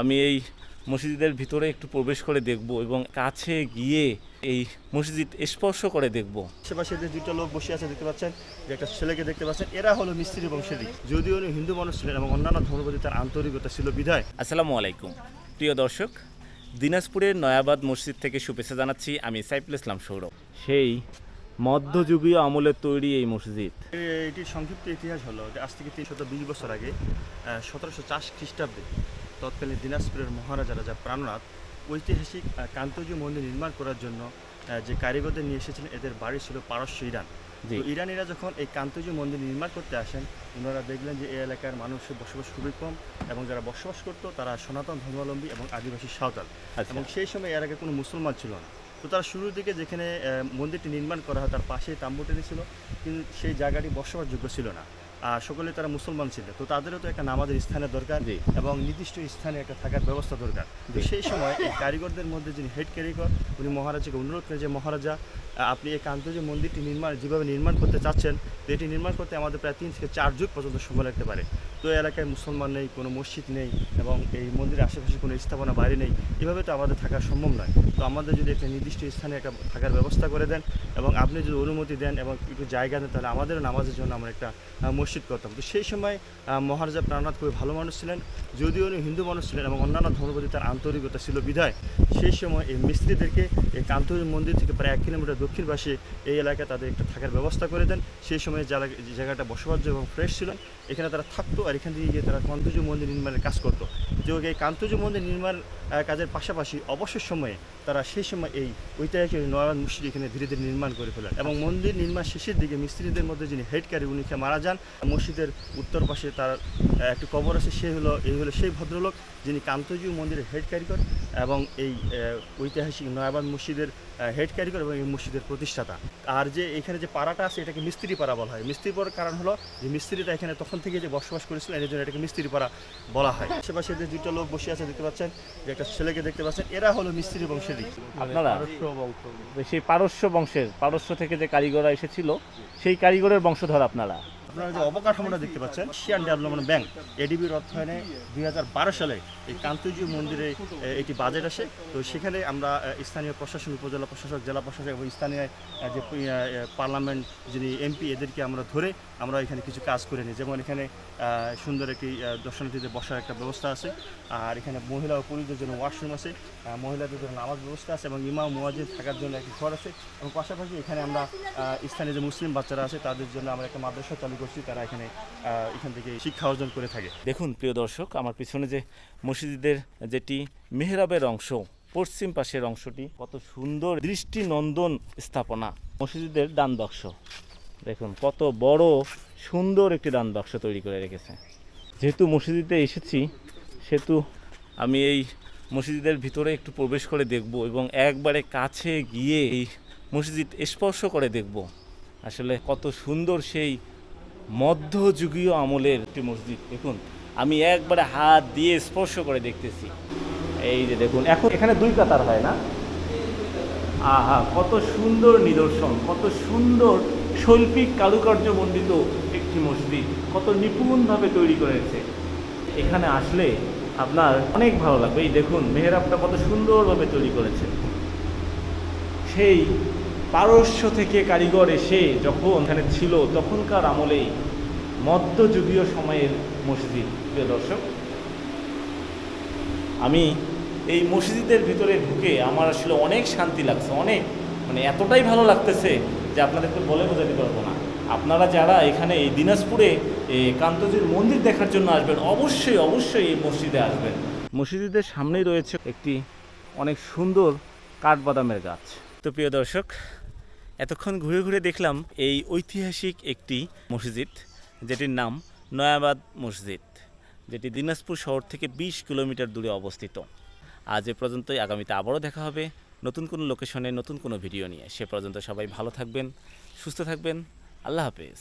আমি এই মসজিদের ভিতরে একটু প্রবেশ করে দেখব এবং কাছে গিয়ে এই মসজিদ স্পর্শ করে দেখব। আশেপাশে যে দুইটা লোক বসে আছে দেখতে পাচ্ছেন যে একটা ছেলেকে দেখতে পাচ্ছেন এরা হলো মিস্ত্রি বংশেরই যদিও উনি হিন্দু মানুষ ছিলেন এবং অন্যান্য ধর্মের প্রতি তার আন্তরিকতা ছিল বিধায়। আসসালামু আলাইকুম। প্রিয় দর্শক দিনাজপুরের নয়াবাদ মসজিদ থেকে শুভেচ্ছা জানাচ্ছি আমি সাইফুল ইসলাম সৌরভ। সেই মধ্যযুগীয় আমলের তৈরি এই মসজিদ। এটির সংক্ষিপ্ত ইতিহাস হলো যে আজ থেকে তিনশত বিশ বছর আগে সতেরোশো চাষ খ্রিস্টাব্দে তৎকালীন দিনাজপুরের মহারাজা রাজা প্রাণনাথ ঐতিহাসিক কান্তজি মন্দির নির্মাণ করার জন্য যে কারিগরদের নিয়ে এসেছিলেন এদের বাড়ি ছিল পারস্য ইরান। তো ইরানিরা যখন এই কান্তজি মন্দির নির্মাণ করতে আসেন ওনারা দেখলেন যে এই এলাকার মানুষের বসবাস খুবই কম এবং যারা বসবাস করতো তারা সনাতন ধর্মাবলম্বী এবং আদিবাসী সাঁওতাল। আচ্ছা। এবং সেই সময় এর আগে কোনো মুসলমান ছিল না। তো তারা শুরুর দিকে যেখানে মন্দিরটি নির্মাণ করা হয় তার পাশেই তাম্বু টেনেছিল কিন্তু সেই জায়গাটি বসবাসযোগ্য ছিল না। সকলে তারা মুসলমান ছিল। তো তাদেরও তো একটা নামাজের স্থানের দরকার। এবং নির্দিষ্ট স্থানে একটা থাকার ব্যবস্থা দরকার। তো সেই সময় এই কারিগরদের মধ্যে যিনি হেড ক্যারিগর উনি মহারাজাকে অনুরোধ করেন যে মহারাজা আপনি এই কান্ত যে মন্দিরটি নির্মাণ যেভাবে নির্মাণ করতে চাচ্ছেন এটি নির্মাণ করতে আমাদের প্রায় তিন থেকে চার যুগ পর্যন্ত সময় লাগতে পারে। তো এলাকায় মুসলমান নেই, কোনো মসজিদ নেই এবং এই মন্দিরের আশেপাশে কোনো স্থাপনা বাইরে নেই, এভাবে তো আমাদের থাকা সম্ভব নয়। তো আমাদের যদি একটা নির্দিষ্ট স্থানে একটা থাকার ব্যবস্থা করে দেন এবং আপনি যদি অনুমতি দেন এবং একটু জায়গা দেন, তাহলে আমাদেরও নামাজের জন্য আমরা একটা মসজিদ করতাম। তো সেই সময় মহারাজা প্রাণনাথ খুবই ভালো মানুষ ছিলেন, যদিও উনি হিন্দু মানুষ ছিলেন এবং অন্যান্য ধর্মের প্রতি তার আন্তরিকতা ছিল বিধায়, সেই সময় এই মিস্ত্রিদেরকে এই কান্তরি মন্দির থেকে প্রায় এক কিলোমিটার দক্ষিণ পাশে এই এলাকায় তাদের একটা থাকার ব্যবস্থা করে দেন। সেই সময় জায়গাটা বসবাসযোগ্য এবং ফ্রেশ ছিলেন, এখানে তারা থাকতো এখান থেকে গিয়ে তারা কান্তজু মন্দির নির্মাণের কাজ করতো। যে এই কান্তজু মন্দির নির্মাণ কাজের পাশাপাশি অবসর সময়ে তারা সেই সময় এই ঐতিহাসিক নয়াবাদ মসজিদ এখানে ধীরে ধীরে নির্মাণ করে ফেলেন। এবং মন্দির নির্মাণ শেষের দিকে মিস্ত্রিদের মধ্যে যিনি হেড কারি উনি মারা যান। মসজিদের উত্তর পাশে তার একটি কবর আছে সে হলো এই হলো সেই ভদ্রলোক যিনি কান্তজু মন্দিরের হেড কারিগর এবং এই ঐতিহাসিক নয়াবাদ মসজিদের হেড কারিগর এবং এই মসজিদের প্রতিষ্ঠাতা। আর যে এখানে যে পাড়াটা আছে এটাকে মিস্ত্রি পাড়া বলা হয়। মিস্ত্রি পাড়ার কারণ হলো যে মিস্ত্রিটা এখানে তখন থেকে যে বসবাস করেছিলেন এর জন্য এটাকে মিস্ত্রি পাড়া বলা হয়। আশেপাশে যে দুটো লোক বসে আছে দেখতে পাচ্ছেন যে একটা ছেলেকে দেখতে পাচ্ছেন। এরা হলো মিস্ত্রি বংশেরই আপনারা? সেই পারস্য বংশের পারস্য থেকে যে কারিগররা এসেছিল সেই কারিগরের বংশধর আপনারা? আপনারা যে অবকাঠামোটা দেখতে পাচ্ছেন এশিয়ান ডেভেলপমেন্ট ব্যাংক এডিবির অর্থায়নে দুই হাজার বারো সালে এই কান্তজি মন্দিরে এ, এটি বাজেট আসে। তো সেখানে আমরা স্থানীয় প্রশাসন উপজেলা প্রশাসক জেলা প্রশাসক এবং স্থানীয় যে পার্লামেন্ট যিনি এমপি এদেরকে আমরা ধরে আমরা এখানে কিছু কাজ করে নিই। যেমন এখানে সুন্দর একটি দর্শনার্থীদের বসার একটা ব্যবস্থা আছে। আর এখানে মহিলা ও পুরুষদের জন্য ওয়াশরুম আছে। মহিলাদের জন্য নামাজ ব্যবস্থা আছে এবং ইমাম মুয়াজিদ থাকার জন্য একটি ঘর আছে। এবং পাশাপাশি এখানে আমরা স্থানীয় যে মুসলিম বাচ্চারা আছে তাদের জন্য আমরা একটা মাদ্রাসা চালু করছি তারা এখানে এখান থেকে শিক্ষা অর্জন করে থাকে। দেখুন, প্রিয় দর্শক, আমার পিছনে যে মসজিদের যেটি মেহরাবের অংশ, পশ্চিম পাশের অংশটি, কত সুন্দর দৃষ্টিনন্দন স্থাপনা। মসজিদের দান বাক্স, দেখুন, কত বড়, সুন্দর একটি দান বাক্স তৈরি করে রেখেছে। যেহেতু মসজিদে এসেছি, সেহেতু আমি এই মসজিদের ভিতরে একটু প্রবেশ করে দেখব এবং একবারে কাছে গিয়ে এই মসজিদ স্পর্শ করে দেখব। আসলে কত সুন্দর সেই মধ্যযুগীয় আমলের একটি মসজিদ। দেখুন, আমি একবারে হাত দিয়ে স্পর্শ করে দেখতেছি। এই যে দেখুন, এখন এখানে দুই কাতার হয় না? আহা, কত সুন্দর নিদর্শন, কত সুন্দর শৈল্পিক কারুকার্য মণ্ডিত একটি মসজিদ, কত নিপুণভাবে তৈরি করেছে। এখানে আসলে আপনার অনেক ভালো লাগবে। এই দেখুন, মেহরাবটা কত সুন্দরভাবে তৈরি করেছে। সেই পারস্য থেকে কারিগর এসে যখন এখানে ছিল, তখনকার আমলেই মধ্যযুগীয় সময়ের মসজিদ। প্রিয় দর্শক, আমি এই মসজিদের ভিতরে ঢুকে আমার আসলে অনেক শান্তি লাগছে, অনেক মানে এতটাই ভালো লাগতেছে যে আপনাদেরকে বলে বোঝাতে পারব না। আপনারা যারা এখানে এই দিনাজপুরে কান্তজির মন্দির দেখার জন্য আসবেন, অবশ্যই অবশ্যই এই মসজিদে আসবেন। মসজিদের সামনেই রয়েছে একটি অনেক সুন্দর কাঠবাদামের গাছ। তো প্রিয় দর্শক এতক্ষণ ঘুরে ঘুরে দেখলাম এই ঐতিহাসিক একটি মসজিদ, যেটির নাম নয়াবাদ মসজিদ, যেটি দিনাজপুর শহর থেকে বিশ কিলোমিটার দূরে অবস্থিত। আজ এ পর্যন্তই, আগামীতে আবারও দেখা হবে নতুন কোনো লোকেশনে, নতুন কোনো ভিডিও নিয়ে। সে পর্যন্ত সবাই ভালো থাকবেন, সুস্থ থাকবেন। আল্লাহ হাফেজ।